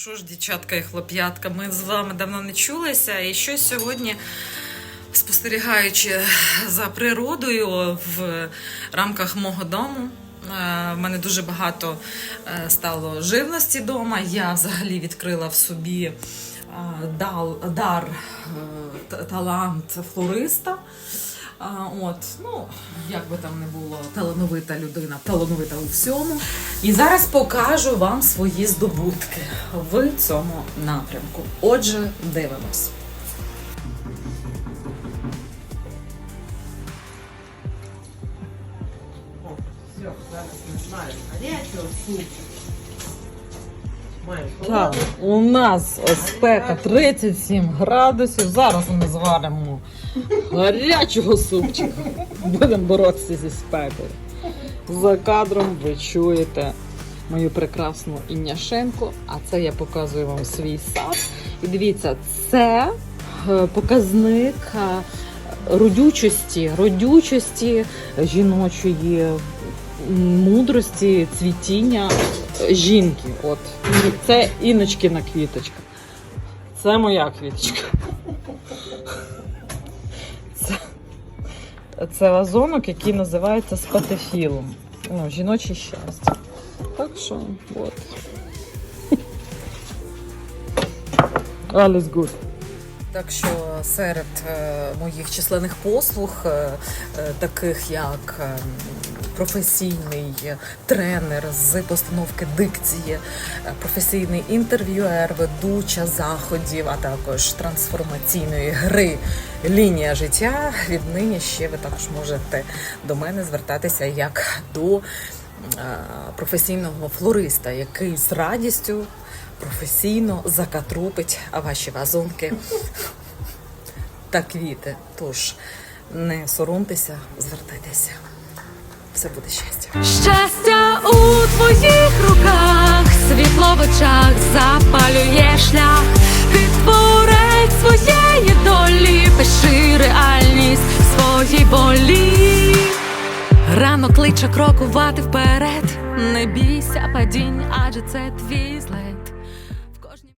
що ж, дівчатка і хлоп'ятка, ми з вами давно не чулися, і щось сьогодні, спостерігаючи за природою в рамках мого дому. е, В мене дуже багато е, стало живності вдома. Я взагалі відкрила в собі е, дар, талант флориста. А, от, ну, як би там не було, талановита людина, талановита у всьому. І зараз покажу вам свої здобутки в цьому напрямку. Отже, дивимось. Все, зараз. Маєш Так, у нас спека 37 градусів. Зараз ми зваримо гарячого супчика. Будемо боротися зі спекою. За кадром ви чуєте мою прекрасну Інняшенко, а це я показую вам свій сад. І дивіться, це е, показник е, родючості, родючості жіночої мудрості, цвітіння жінки. От. Це Іночкина квіточка. Це моя квіточка. Це вазонок, який називається спатефілом. О, жіноче щастя. Так що, от. Alles good. Так що серед е, моїх численних послуг, е, е, таких як професійний тренер з постановки дикції, е, професійний інтерв'юер, ведуча заходів, а також трансформаційної гри лінія життя. Віднині ще ви також можете до мене звертатися як до е, професійного флориста, який з радістю професійно закатрупить ваші вазонки та квіти. Тож не соромтеся, звертайтеся. Все буде щастя. Щастя у твоїх руках, світло в очах запалює шлях, ти творець своєї долі, пиши реальність своїй волі. Рано кличе крокувати вперед, не бійся падінь, адже це твій злет.